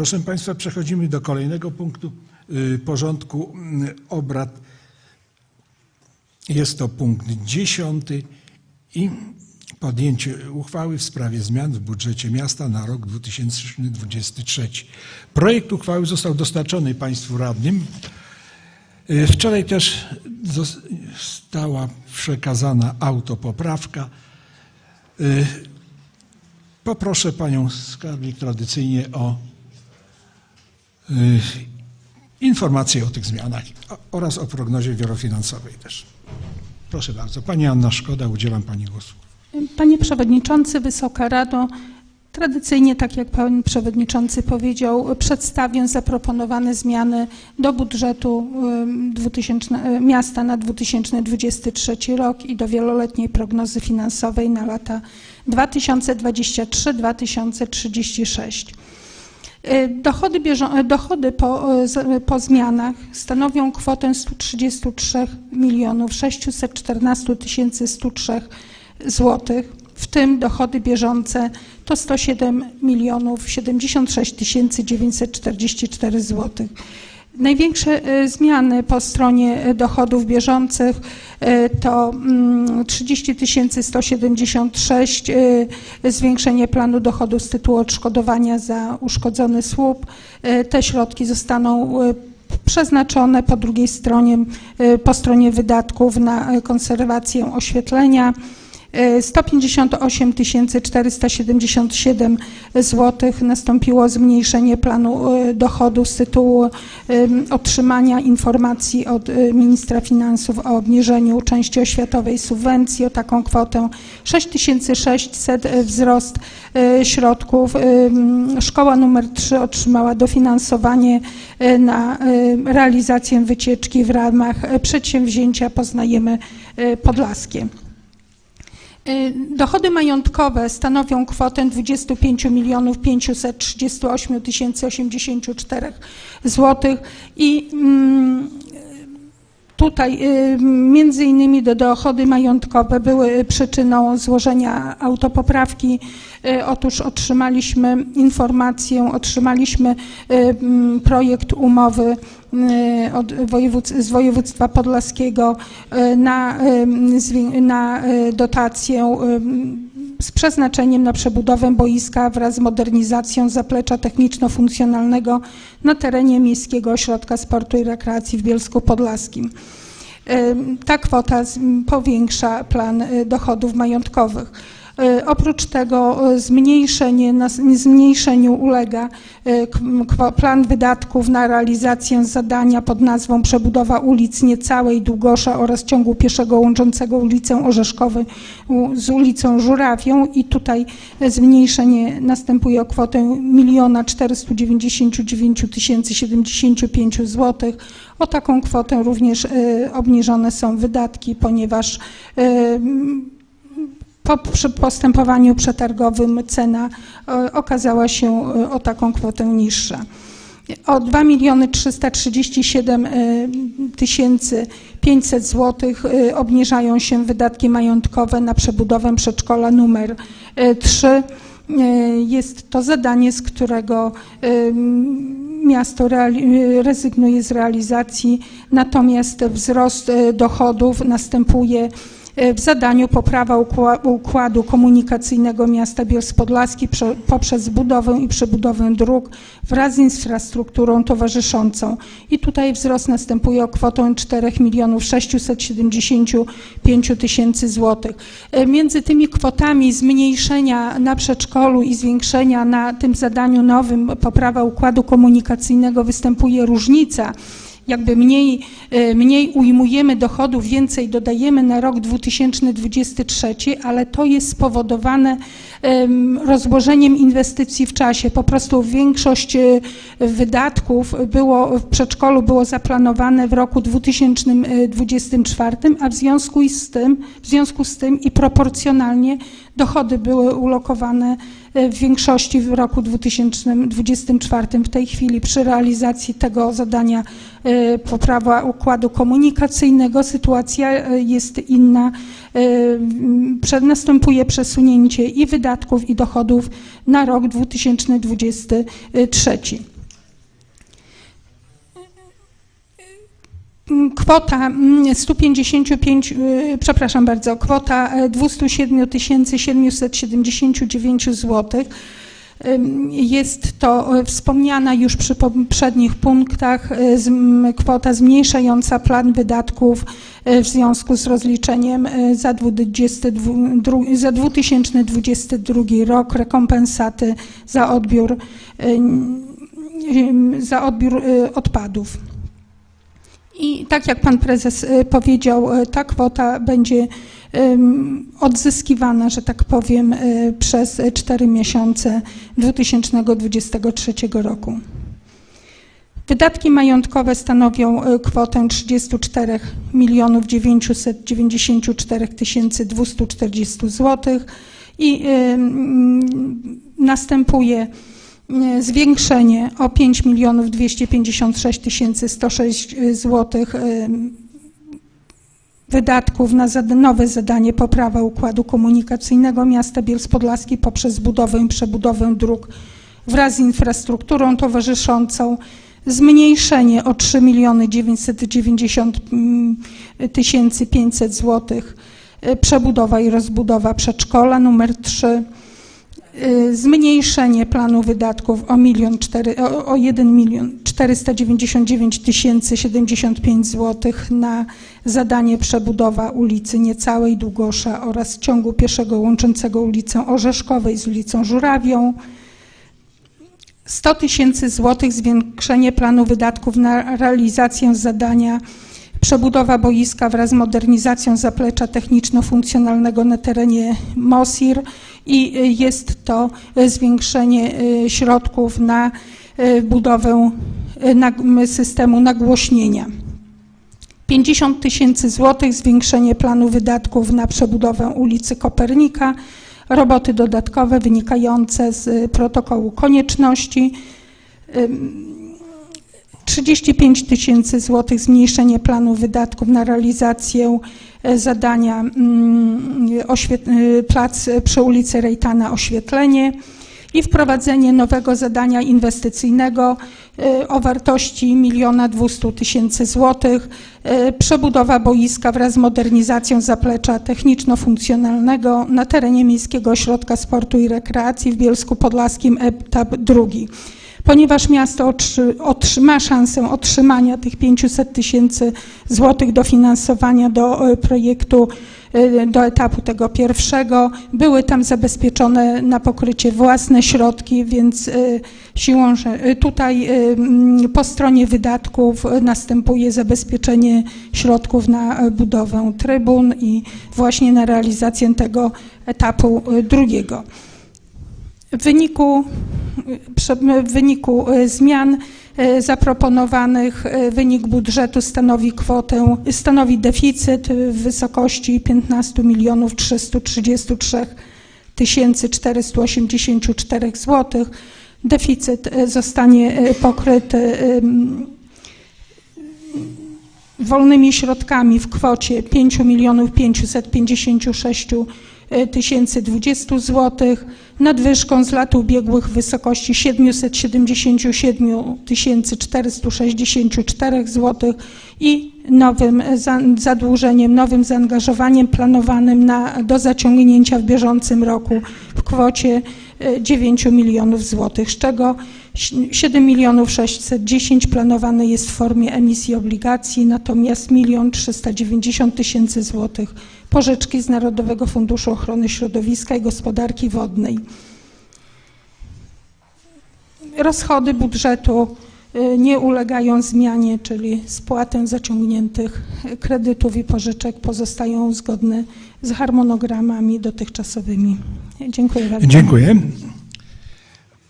Proszę Państwa, przechodzimy do kolejnego punktu y, porządku y, obrad. Jest to punkt dziesiąty i podjęcie uchwały w sprawie zmian w budżecie miasta na rok 2023. Projekt uchwały został dostarczony Państwu radnym. Y, Wczoraj też została przekazana autopoprawka. Poproszę Panią Skarbnik tradycyjnie o informacje o tych zmianach oraz o prognozie wielofinansowej też. Proszę bardzo. Pani Anna Szkoda, udzielam Pani głosu. Panie Przewodniczący, Wysoka Rado, tradycyjnie, tak jak Pan Przewodniczący powiedział, przedstawię zaproponowane zmiany do budżetu ym, 2000, y, miasta na 2023 rok i do wieloletniej prognozy finansowej na lata 2023-2036. Y, Dochody, y, dochody po, z- po zmianach stanowią kwotę 133 milionów 614 tysięcy 103 złotych, w tym dochody bieżące to 107 milionów 76 tysięcy 944 złotych. Największe y, zmiany po stronie y, dochodów bieżących y, to mm, 30 176 y, zwiększenie planu dochodu z tytułu odszkodowania za uszkodzony słup. Te środki zostaną przeznaczone po drugiej stronie, po stronie wydatków na konserwację oświetlenia. Y, 158 477 zł nastąpiło zmniejszenie planu y, dochodu z tytułu ym, otrzymania informacji od y, ministra finansów o obniżeniu części oświatowej subwencji o taką kwotę 6600 y, wzrost środków. Szkoła numer 3 otrzymała dofinansowanie na realizację wycieczki w ramach przedsięwzięcia Poznajemy Podlaskie. Y, Dochody majątkowe stanowią kwotę 25 milionów 538 tysięcy 84 złotych i mm, Tutaj y, między innymi do dochody majątkowe były przyczyną złożenia autopoprawki. Y, Otóż otrzymaliśmy informację, otrzymaliśmy y, mm, projekt umowy z województwa podlaskiego na, na dotację z przeznaczeniem na przebudowę boiska wraz z modernizacją zaplecza techniczno-funkcjonalnego na terenie Miejskiego Ośrodka Sportu i Rekreacji w Bielsku Podlaskim. Ta kwota powiększa plan y, dochodów majątkowych. Y, Oprócz tego y, zmniejszenie, zmniejszeniu ulega kwo- plan wydatków na realizację zadania pod nazwą przebudowa ulic Niecałej, Długosza oraz ciągu pieszego łączącego ulicę Orzeszkową u- z ulicą Żurawią i tutaj zmniejszenie następuje o kwotę 1 499 075 zł. O taką kwotę również obniżone są wydatki, ponieważ po postępowaniu przetargowym cena e, okazała się e, o taką kwotę niższa. O 2 miliony 337 e, tysięcy 500 złotych e, obniżają się wydatki majątkowe na przebudowę przedszkola numer 3. Jest to zadanie, z którego miasto rezygnuje z realizacji, natomiast wzrost dochodów następuje w zadaniu poprawa ukła- układu komunikacyjnego miasta Bielsk Podlaski prze- poprzez budowę i przebudowę dróg wraz z infrastrukturą towarzyszącą. I tutaj wzrost następuje o kwotę 4 milionów 675 tysięcy złotych. E, Między tymi kwotami zmniejszenia na przedszkolu i zwiększenia na tym zadaniu nowym poprawa układu komunikacyjnego występuje różnica jakby mniej, e, mniej ujmujemy dochodów, więcej dodajemy na rok 2023, ale to jest spowodowane em, rozłożeniem inwestycji w czasie. Po prostu większość e, wydatków było w przedszkolu było zaplanowane w roku 2024, a w związku z tym, w związku z tym i proporcjonalnie dochody były ulokowane e, w większości w roku 2024. W tej chwili przy realizacji tego zadania e, poprawa układu komunikacyjnego sytuacja e, jest inna. Następuje przesunięcie i wydatków, i dochodów na rok 2023. Kwota mm, 155, y, przepraszam bardzo, kwota e, 207 779 zł. Jest to e, wspomniana już przy poprzednich punktach e, kwota zmniejszająca plan wydatków e, w związku z rozliczeniem za 22 dru- za 2022 rok rekompensaty za odbiór, za odbiór odpadów. I tak jak pan prezes e, powiedział, e, ta kwota będzie odzyskiwana, że tak powiem, e, przez 4 miesiące 2023 roku. Wydatki majątkowe stanowią kwotę 34 milionów 994 240 zł i następuje zwiększenie o 5 milionów 256 106 zł wydatków na nowe zadanie poprawa układu komunikacyjnego miasta Bielsk Podlaski poprzez budowę i przebudowę dróg wraz z infrastrukturą towarzyszącą, zmniejszenie o 3 miliony 990 tysięcy 500 zł, e, przebudowa i rozbudowa przedszkola numer 3, y, zmniejszenie planu wydatków o 1 milion 499 tysięcy 75 zł na zadanie przebudowa ulicy Niecałej Długosza oraz ciągu pieszego łączącego ulicę Orzeszkowej z ulicą Żurawią. 100 tysięcy złotych zwiększenie planu wydatków na realizację zadania przebudowa boiska wraz z modernizacją zaplecza techniczno-funkcjonalnego na terenie MOSIR i y, jest to y, zwiększenie y, środków na budowę systemu nagłośnienia. 50 tysięcy złotych zwiększenie planu wydatków na przebudowę ulicy Kopernika, roboty dodatkowe wynikające z protokołu konieczności. Ym, 35 tysięcy złotych zmniejszenie planu wydatków na realizację e, zadania mm, y, plac przy ulicy Rejtana oświetlenie i wprowadzenie nowego zadania inwestycyjnego y, o wartości 1 200 tysięcy złotych, przebudowa boiska wraz z modernizacją zaplecza techniczno-funkcjonalnego na terenie Miejskiego Ośrodka Sportu i Rekreacji w Bielsku Podlaskim etap drugi ponieważ miasto otrzy, otrzyma szansę otrzymania tych 500 tysięcy złotych dofinansowania do e, projektu, e, do etapu tego pierwszego. Były tam zabezpieczone na pokrycie własne środki, więc e, siłą, tutaj po stronie wydatków następuje zabezpieczenie środków na budowę trybun i właśnie na realizację tego etapu drugiego. W wyniku, w wyniku e, zmian e, zaproponowanych e, wynik budżetu stanowi kwotę, stanowi deficyt w wysokości 15 milionów 333 484 zł. Deficyt zostanie pokryty wolnymi środkami w kwocie 5 milionów 556 000 2020 zł, nadwyżką z lat ubiegłych w wysokości 777 464 zł i nowym zadłużeniem, nowym zaangażowaniem planowanym na, do zaciągnięcia w bieżącym roku w kwocie e, 9 milionów złotych, z czego 7 milionów 610 planowane jest w formie emisji obligacji, natomiast 1 390 tysięcy złotych pożyczki z Narodowego Funduszu Ochrony Środowiska i Gospodarki Wodnej. Rozchody budżetu y, nie ulegają zmianie, czyli spłatę zaciągniętych kredytów i pożyczek pozostają zgodne z harmonogramami dotychczasowymi. Dziękuję bardzo. Dziękuję.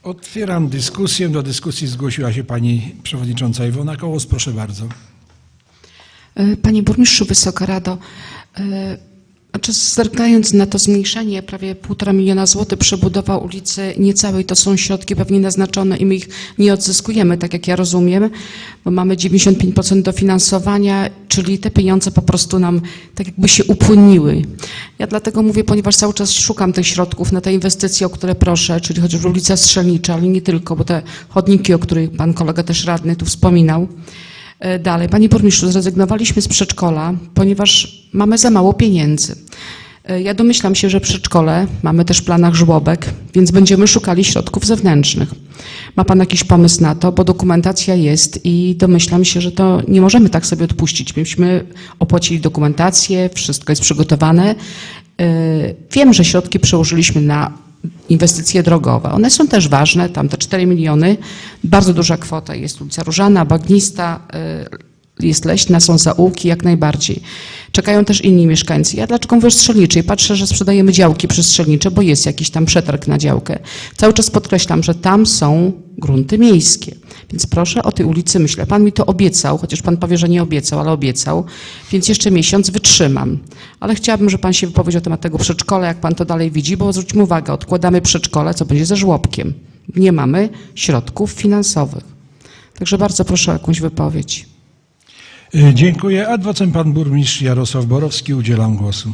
Otwieram dyskusję. Do dyskusji zgłosiła się pani przewodnicząca Iwona Kołos. Proszę bardzo. E, Panie Burmistrzu, Wysoka Rado, e, znaczy zerkając na to zmniejszenie prawie półtora miliona złotych przebudowa ulicy Niecałej, to są środki pewnie naznaczone i my ich nie odzyskujemy, tak jak ja rozumiem, bo mamy 95% dofinansowania, czyli te pieniądze po prostu nam tak jakby się upłynniły. Ja dlatego mówię, ponieważ cały czas szukam tych środków na te inwestycje, o które proszę, czyli chociażby ulica Strzelnicza, ale nie tylko, bo te chodniki, o których pan kolega też radny tu wspominał, Dalej, Panie Burmistrzu, zrezygnowaliśmy z przedszkola, ponieważ mamy za mało pieniędzy. E, Ja domyślam się, że przedszkole mamy też w planach żłobek, więc będziemy szukali środków zewnętrznych. Ma Pan jakiś pomysł na to, bo dokumentacja jest i domyślam się, że to nie możemy tak sobie odpuścić. Myśmy opłacili dokumentację, wszystko jest przygotowane. E, Wiem, że środki przełożyliśmy na inwestycje drogowe. One są też ważne, tam te 4 miliony, bardzo duża kwota. Jest ulica Różana, Bagnista, y, jest Leśna, są zaułki, jak najbardziej. Czekają też inni mieszkańcy. Ja dlaczego o strzelniczej? Patrzę, że sprzedajemy działki przystrzelnicze, bo jest jakiś tam przetarg na działkę. Cały czas podkreślam, że tam są grunty miejskie. Więc proszę o tej ulicy myślę. Pan mi to obiecał, chociaż pan powie, że nie obiecał, ale obiecał, więc jeszcze miesiąc wytrzymam. Ale chciałabym, żeby pan się wypowiedział na temat tego przedszkola, jak pan to dalej widzi, bo zwróćmy uwagę, odkładamy przedszkole, co będzie ze żłobkiem. Nie mamy środków finansowych. Także bardzo proszę o jakąś wypowiedź. Y, Dziękuję. Adwocem pan burmistrz Jarosław Borowski. Udzielam głosu.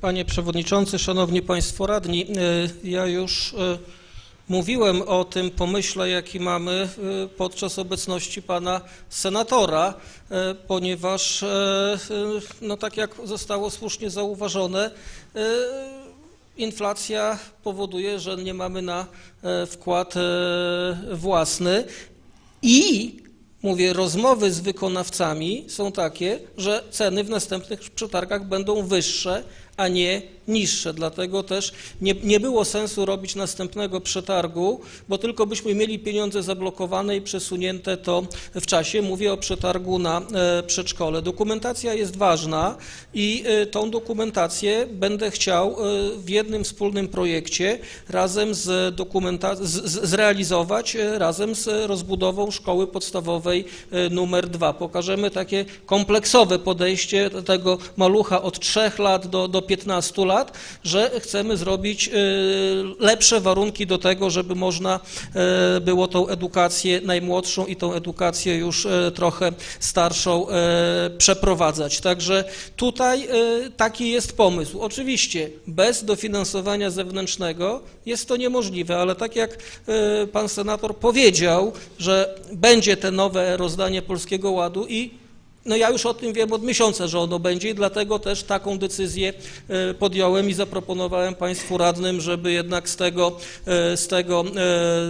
Panie Przewodniczący, Szanowni Państwo Radni, e, ja już mówiłem o tym pomyśle, jaki mamy podczas obecności Pana Senatora, ponieważ, no tak jak zostało słusznie zauważone, inflacja powoduje, że nie mamy na wkład własny i Mówię, rozmowy z wykonawcami są takie, że ceny w następnych przetargach będą wyższe, a nie niższe. Dlatego też nie, nie było sensu robić następnego przetargu, bo tylko byśmy mieli pieniądze zablokowane i przesunięte to w czasie. Mówię o przetargu na e, przedszkole. Dokumentacja jest ważna i e, tą dokumentację będę chciał e, w jednym wspólnym projekcie razem z dokumenta- z, zrealizować razem z rozbudową szkoły podstawowej numer dwa. Pokażemy takie kompleksowe podejście tego malucha od 3 lat do, do 15 lat, że chcemy zrobić e, lepsze warunki do tego, żeby można e, było tą edukację najmłodszą i tą edukację już e, trochę starszą przeprowadzać. Także tutaj taki jest pomysł. Oczywiście bez dofinansowania zewnętrznego jest to niemożliwe, ale tak jak pan senator powiedział, że będzie te nowe rozdanie Polskiego Ładu i no ja już o tym wiem od miesiąca, że ono będzie i dlatego też taką decyzję e, podjąłem i zaproponowałem Państwu radnym, żeby jednak z tego, e, z tego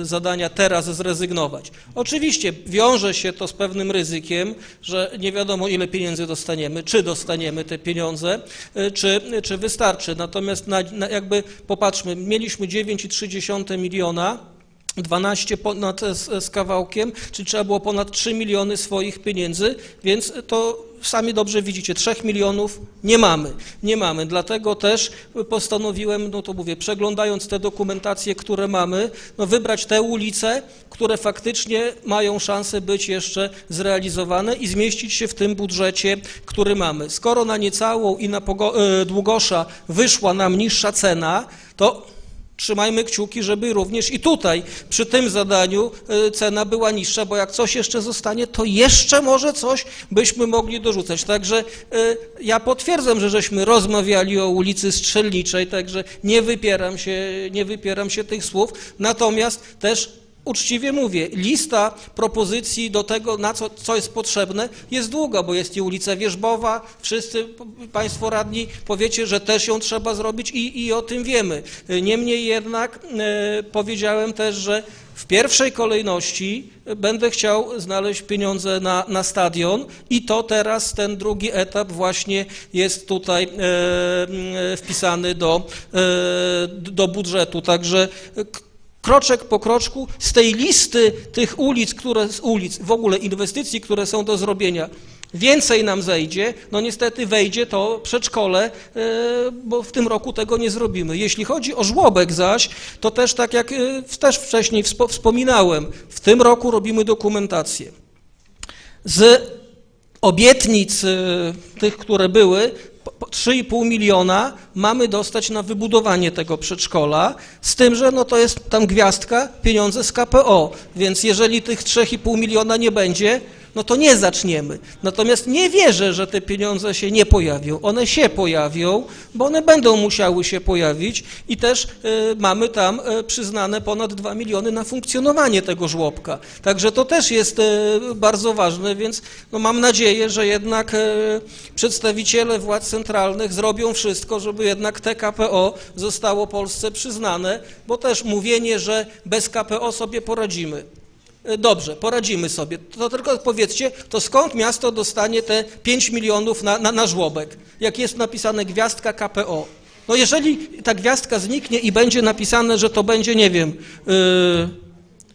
e, zadania teraz zrezygnować. Oczywiście wiąże się to z pewnym ryzykiem, że nie wiadomo ile pieniędzy dostaniemy, czy dostaniemy te pieniądze, czy, czy wystarczy. Natomiast na, na jakby popatrzmy, mieliśmy 9,3 miliona, 12 ponad z, z kawałkiem, czyli trzeba było ponad 3 miliony swoich pieniędzy, więc to sami dobrze widzicie, 3 milionów nie mamy, nie mamy. Dlatego też postanowiłem, no to mówię, przeglądając te dokumentacje, które mamy, no wybrać te ulice, które faktycznie mają szansę być jeszcze zrealizowane i zmieścić się w tym budżecie, który mamy. Skoro na niecałą i na e, Długosza wyszła nam niższa cena, to Trzymajmy kciuki, żeby również i tutaj przy tym zadaniu y, cena była niższa, bo jak coś jeszcze zostanie, to jeszcze może coś byśmy mogli dorzucać. Także y, ja potwierdzam, że żeśmy rozmawiali o ulicy Strzelniczej, także nie wypieram się, nie wypieram się tych słów. Natomiast też uczciwie mówię, lista propozycji do tego, na co, co jest potrzebne, jest długa, bo jest i ulica Wierzbowa, wszyscy Państwo radni powiecie, że też ją trzeba zrobić i, i o tym wiemy. Niemniej jednak e, powiedziałem też, że w pierwszej kolejności będę chciał znaleźć pieniądze na, na stadion i to teraz ten drugi etap właśnie jest tutaj e, e, wpisany do, e, do budżetu. Także kroczek po kroczku z tej listy tych ulic, które z ulic, w ogóle inwestycji, które są do zrobienia, więcej nam zejdzie, no niestety wejdzie to przedszkole, e, bo w tym roku tego nie zrobimy. Jeśli chodzi o żłobek zaś, to też tak jak e, też wcześniej wspo- wspominałem, w tym roku robimy dokumentację. Z obietnic y, tych, które były, 3,5 miliona mamy dostać na wybudowanie tego przedszkola, z tym, że no to jest tam gwiazdka, pieniądze z KPO, więc jeżeli tych 3,5 miliona nie będzie, no to nie zaczniemy. Natomiast nie wierzę, że te pieniądze się nie pojawią. One się pojawią, bo one będą musiały się pojawić i też e, mamy tam e, przyznane ponad 2 miliony na funkcjonowanie tego żłobka. Także to też jest e, bardzo ważne, więc no mam nadzieję, że jednak przedstawiciele władz centralnych zrobią wszystko, żeby jednak te KPO zostało Polsce przyznane, bo też mówienie, że bez KPO sobie poradzimy. E, Dobrze, poradzimy sobie. To tylko powiedzcie, to skąd miasto dostanie te 5 milionów na, na, na żłobek, jak jest napisane gwiazdka KPO? No jeżeli ta gwiazdka zniknie i będzie napisane, że to będzie, nie wiem, yy,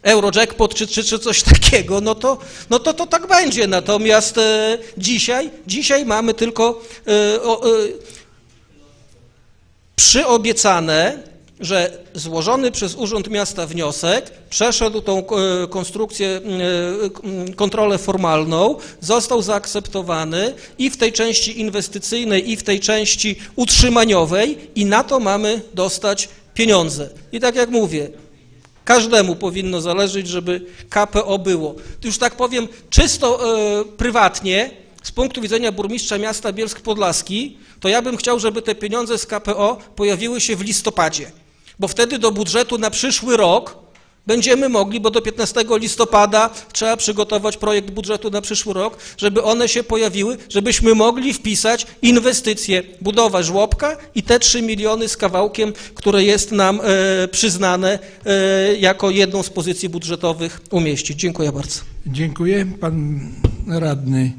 Eurojackpot czy, czy, czy coś takiego, no to, no to, to tak będzie. Natomiast e, dzisiaj, dzisiaj mamy tylko e, o, przyobiecane, że złożony przez Urząd Miasta wniosek przeszedł tą e, konstrukcję, e, kontrolę formalną, został zaakceptowany i w tej części inwestycyjnej, i w tej części utrzymaniowej i na to mamy dostać pieniądze. I tak jak mówię, Każdemu powinno zależeć, żeby KPO było. Już tak powiem, czysto e, prywatnie, z punktu widzenia burmistrza miasta Bielsk Podlaski, to ja bym chciał, żeby te pieniądze z KPO pojawiły się w listopadzie, bo wtedy do budżetu na przyszły rok będziemy mogli, bo do 15 listopada trzeba przygotować projekt budżetu na przyszły rok, żeby one się pojawiły, żebyśmy mogli wpisać inwestycje, budowa żłobka i te 3 miliony z kawałkiem, które jest nam e, przyznane e, jako jedną z pozycji budżetowych umieścić. Dziękuję bardzo. Dziękuję. Pan radny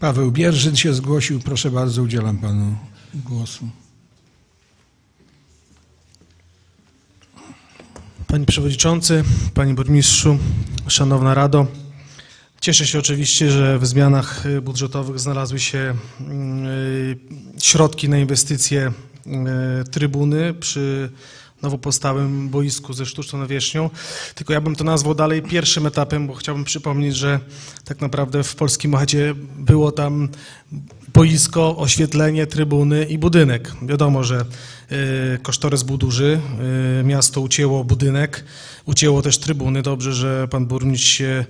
Paweł Bierzyn się zgłosił. Proszę bardzo, udzielam panu głosu. Panie Przewodniczący, Panie Burmistrzu, Szanowna Rado. Cieszę się oczywiście, że w zmianach y, budżetowych znalazły się y, środki na inwestycje y, trybuny przy nowo powstałym boisku ze sztuczną nawierzchnią. Tylko ja bym to nazwał dalej pierwszym etapem, bo chciałbym przypomnieć, że tak naprawdę w Polskim Machacie było tam boisko, oświetlenie, trybuny i budynek. Wiadomo, że y, kosztorys był duży, y, miasto ucięło budynek, ucięło też trybuny. Dobrze, że pan burmistrz się,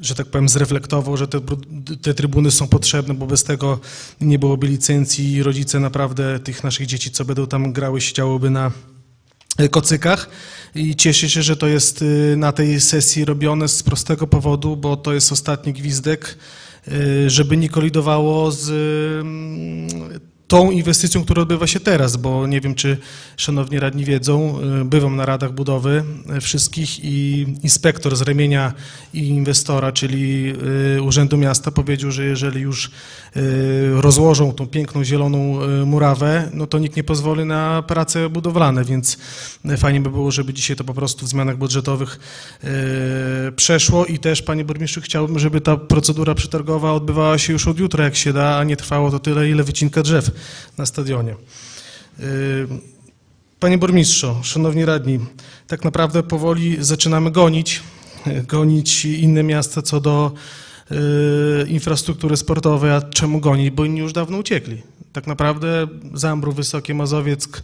że tak powiem, zreflektował, że te, te trybuny są potrzebne, bo bez tego nie byłoby licencji i rodzice naprawdę tych naszych dzieci, co będą tam grały, siedziałoby na e, kocykach i cieszę się, że to jest y, na tej sesji robione z prostego powodu, bo to jest ostatni gwizdek, y, żeby nie kolidowało z y, tą inwestycją, która odbywa się teraz, bo nie wiem, czy szanowni radni wiedzą, y, bywam na radach budowy y, wszystkich i inspektor z ramienia inwestora, czyli y, Urzędu Miasta powiedział, że jeżeli już rozłożą tą piękną zieloną murawę, no to nikt nie pozwoli na prace budowlane, więc fajnie by było, żeby dzisiaj to po prostu w zmianach budżetowych przeszło. I też, panie burmistrzu, chciałbym, żeby ta procedura przetargowa odbywała się już od jutra, jak się da, a nie trwało to tyle, ile wycinka drzew na stadionie. Y, Panie burmistrzu, szanowni radni, tak naprawdę powoli zaczynamy gonić, gonić inne miasta co do y, infrastruktury sportowej, a czemu gonić? Bo inni już dawno uciekli. Tak naprawdę Zambrów, Wysokie Mazowieck,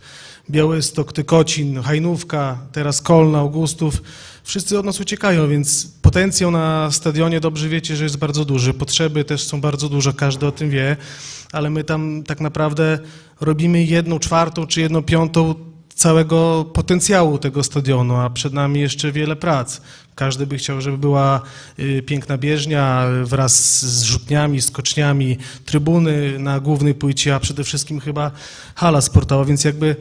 Białystok, Tykocin, Hajnówka, teraz Kolna, Augustów, wszyscy od nas uciekają, więc potencjał na stadionie dobrze wiecie, że jest bardzo duży. Potrzeby też są bardzo duże, każdy o tym wie, ale my tam tak naprawdę robimy jedną czwartą czy jedną piątą całego potencjału tego stadionu, a przed nami jeszcze wiele prac. Każdy by chciał, żeby była y, piękna bieżnia wraz z rzutniami, skoczniami, trybuny na głównej płycie, a przede wszystkim chyba hala sportowa, więc jakby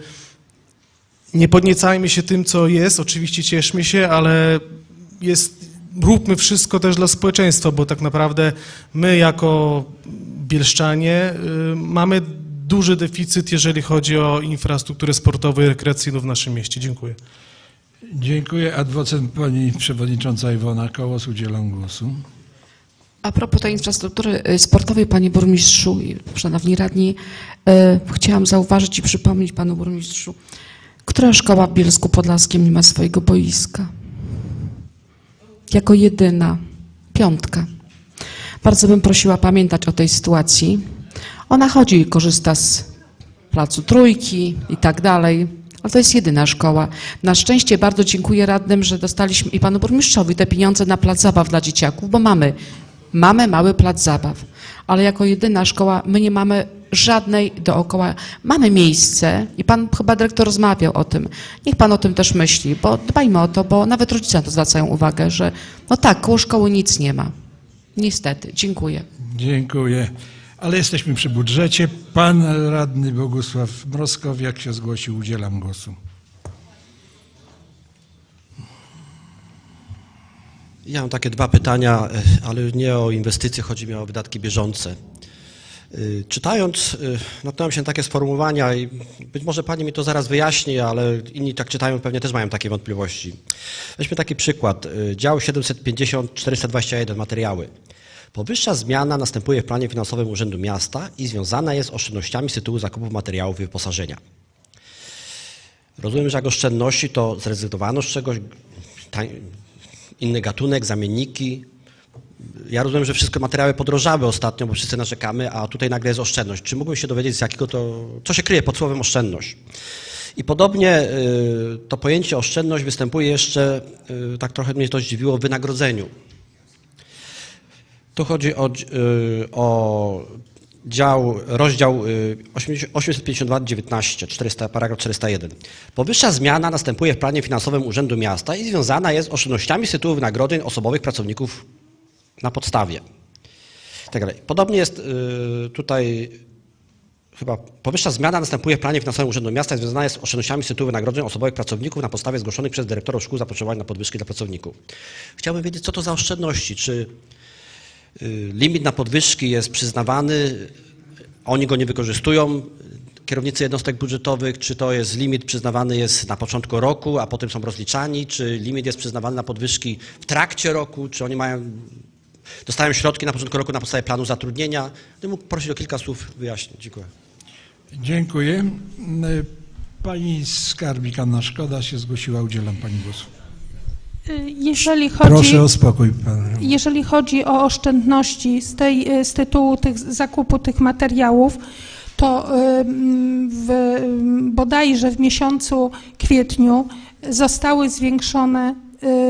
nie podniecajmy się tym, co jest, oczywiście cieszmy się, ale jest, róbmy wszystko też dla społeczeństwa, bo tak naprawdę my jako bielszczanie y, mamy duży deficyt, jeżeli chodzi o infrastrukturę sportową i rekreacyjną w naszym mieście. Dziękuję. Dziękuję. Adwocem pani przewodnicząca Iwona Kołos udzielam głosu. A propos tej infrastruktury y, sportowej, panie burmistrzu i szanowni radni, y, chciałam zauważyć i przypomnieć panu burmistrzu, która szkoła w Bielsku Podlaskim nie ma swojego boiska? Jako jedyna, piątka. Bardzo bym prosiła pamiętać o tej sytuacji. Ona chodzi i korzysta z placu Trójki i tak dalej, ale to jest jedyna szkoła. Na szczęście bardzo dziękuję radnym, że dostaliśmy i panu burmistrzowi te pieniądze na plac zabaw dla dzieciaków, bo mamy Mamy mały plac zabaw, ale jako jedyna szkoła my nie mamy żadnej dookoła. Mamy miejsce i pan chyba dyrektor rozmawiał o tym. Niech pan o tym też myśli, bo dbajmy o to, bo nawet rodzice na to zwracają uwagę, że no tak, koło szkoły nic nie ma. Niestety. Dziękuję. Dziękuję. Ale jesteśmy przy budżecie. Pan radny Bogusław Mroskowiak się zgłosił. Udzielam głosu. Ja mam takie dwa pytania, e, ale nie o inwestycje, chodzi mi o wydatki bieżące. Y, Czytając, y, natknąłem się na takie sformułowania i być może Pani mi to zaraz wyjaśni, ale inni tak czytają, pewnie też mają takie wątpliwości. Weźmy taki przykład. Dział 750-421 materiały. Powyższa zmiana następuje w planie finansowym Urzędu Miasta i związana jest oszczędnościami z tytułu zakupów materiałów i wyposażenia. Rozumiem, że jak oszczędności to zrezygnowano z czegoś, inny gatunek, zamienniki. Ja rozumiem, że wszystkie materiały podrożały ostatnio, bo wszyscy narzekamy, a tutaj nagle jest oszczędność. Czy mógłbym się dowiedzieć, z jakiego to, co się kryje pod słowem oszczędność? I podobnie y, to pojęcie oszczędność występuje jeszcze, y, tak trochę mnie to zdziwiło, w wynagrodzeniu. Tu chodzi o, y, o dział, rozdział y, 852-19, 400, paragraf 401. Powyższa zmiana następuje w planie finansowym Urzędu Miasta i związana jest z oszczędnościami z tytułu wynagrodzeń osobowych pracowników na podstawie. Tak dalej. Podobnie jest y, tutaj chyba powyższa zmiana następuje w planie finansowym Urzędu Miasta i związana jest z oszczędnościami z tytułu wynagrodzeń osobowych pracowników na podstawie zgłoszonych przez dyrektorów szkół zapotrzebowań na podwyżki dla pracowników. Chciałbym wiedzieć, co to za oszczędności, czy Y, Limit na podwyżki jest przyznawany, oni go nie wykorzystują, kierownicy jednostek budżetowych, czy to jest limit przyznawany jest na początku roku, a potem są rozliczani, czy limit jest przyznawany na podwyżki w trakcie roku, czy oni mają, dostają środki na początku roku na podstawie planu zatrudnienia. Gdybym mógł prosić o kilka słów wyjaśnień. Dziękuję. Dziękuję. Y, Pani skarbnik Anna Szkoda się zgłosiła. Udzielam Pani głosu. Y, Jeżeli chodzi... Proszę o spokój. Pan. Jeżeli chodzi o oszczędności z, tej, z tytułu tych, zakupu tych materiałów, to ym, w, bodajże w miesiącu kwietniu zostały zwiększone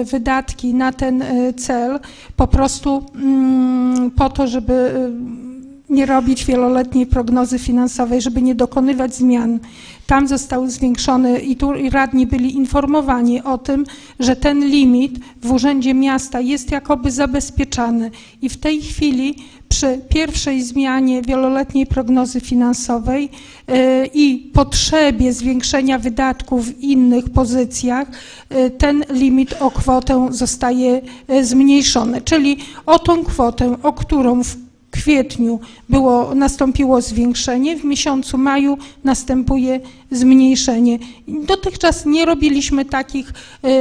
y, wydatki na ten y, cel po prostu mm, po to, żeby y, nie robić wieloletniej prognozy finansowej, żeby nie dokonywać zmian. Tam zostały zwiększone i tu radni byli informowani o tym, że ten limit w Urzędzie Miasta jest jakoby zabezpieczany i w tej chwili przy pierwszej zmianie wieloletniej prognozy finansowej y, i potrzebie zwiększenia wydatków w innych pozycjach y, ten limit o kwotę zostaje y, zmniejszony. Czyli o tą kwotę, o którą w kwietniu było, nastąpiło zwiększenie, w miesiącu maju następuje zmniejszenie. Dotychczas nie robiliśmy takich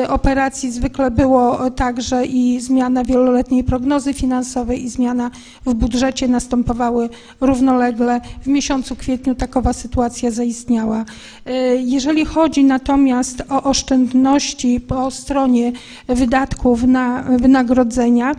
y, operacji, zwykle było także i zmiana wieloletniej prognozy finansowej i zmiana w budżecie następowały równolegle. W miesiącu kwietniu takowa sytuacja zaistniała. Y, Jeżeli chodzi natomiast o oszczędności po stronie wydatków na wynagrodzenia,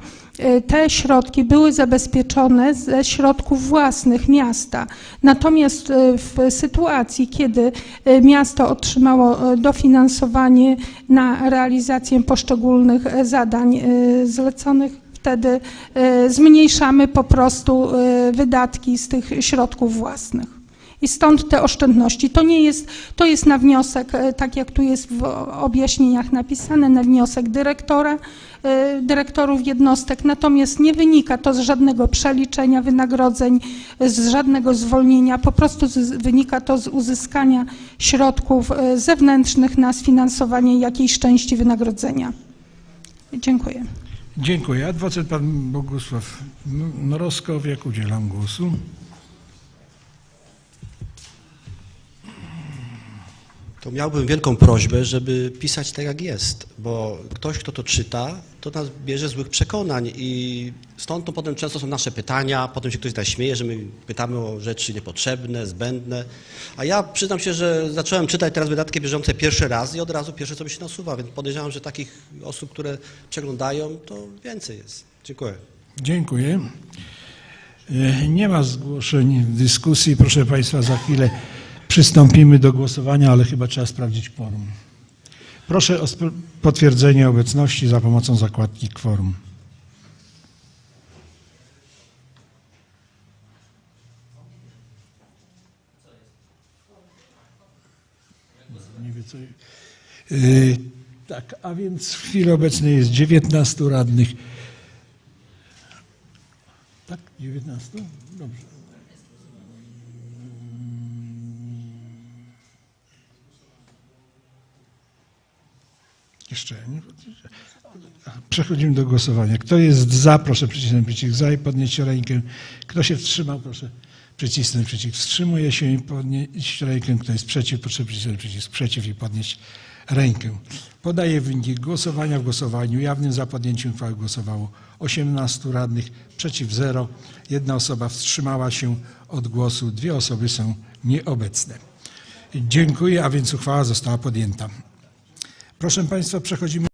te środki były zabezpieczone ze środków własnych miasta. Natomiast y, w sytuacji, kiedy y, miasto otrzymało dofinansowanie na realizację poszczególnych zadań zleconych, wtedy zmniejszamy po prostu wydatki z tych środków własnych. I stąd te oszczędności. To nie jest, to jest na wniosek, e, tak jak tu jest w objaśnieniach napisane, na wniosek dyrektora, e, dyrektorów jednostek, natomiast nie wynika to z żadnego przeliczenia wynagrodzeń, z żadnego zwolnienia, po prostu z, wynika to z uzyskania środków e, zewnętrznych na sfinansowanie jakiejś części wynagrodzenia. Dziękuję. Dziękuję. Adwokat Pan Bogusław M- Mroskowiak. Udzielam głosu. Miałbym wielką prośbę, żeby pisać tak jak jest, bo ktoś, kto to czyta, to nas bierze złych przekonań i stąd to potem często są nasze pytania, potem się ktoś da śmieje, że my pytamy o rzeczy niepotrzebne, zbędne, a ja przyznam się, że zacząłem czytać teraz wydatki bieżące pierwszy raz i od razu pierwsze co mi się nasuwa, więc podejrzewam, że takich osób, które przeglądają, to więcej jest. Dziękuję. Dziękuję. E, Nie ma zgłoszeń w dyskusji. Proszę Państwa, za chwilę Przystąpimy do głosowania, ale chyba trzeba sprawdzić kworum. Proszę o potwierdzenie obecności za pomocą zakładki kworum. Y, tak, a więc w chwili obecnej jest 19 radnych. Tak, 19? Dobrze. Jeszcze. Przechodzimy do głosowania. Kto jest za, proszę przycisnąć przycisk za i podnieść rękę. Kto się wstrzymał, proszę przycisnąć przycisk wstrzymuje się i podnieść rękę. Kto jest przeciw, proszę przycisnąć przycisk przeciw i podnieść rękę. Podaję wyniki głosowania. W głosowaniu jawnym za podjęciem uchwały głosowało 18 radnych, przeciw 0. Jedna osoba wstrzymała się od głosu, dwie osoby są nieobecne. Dziękuję, a więc uchwała została podjęta. Proszę Państwa, przechodzimy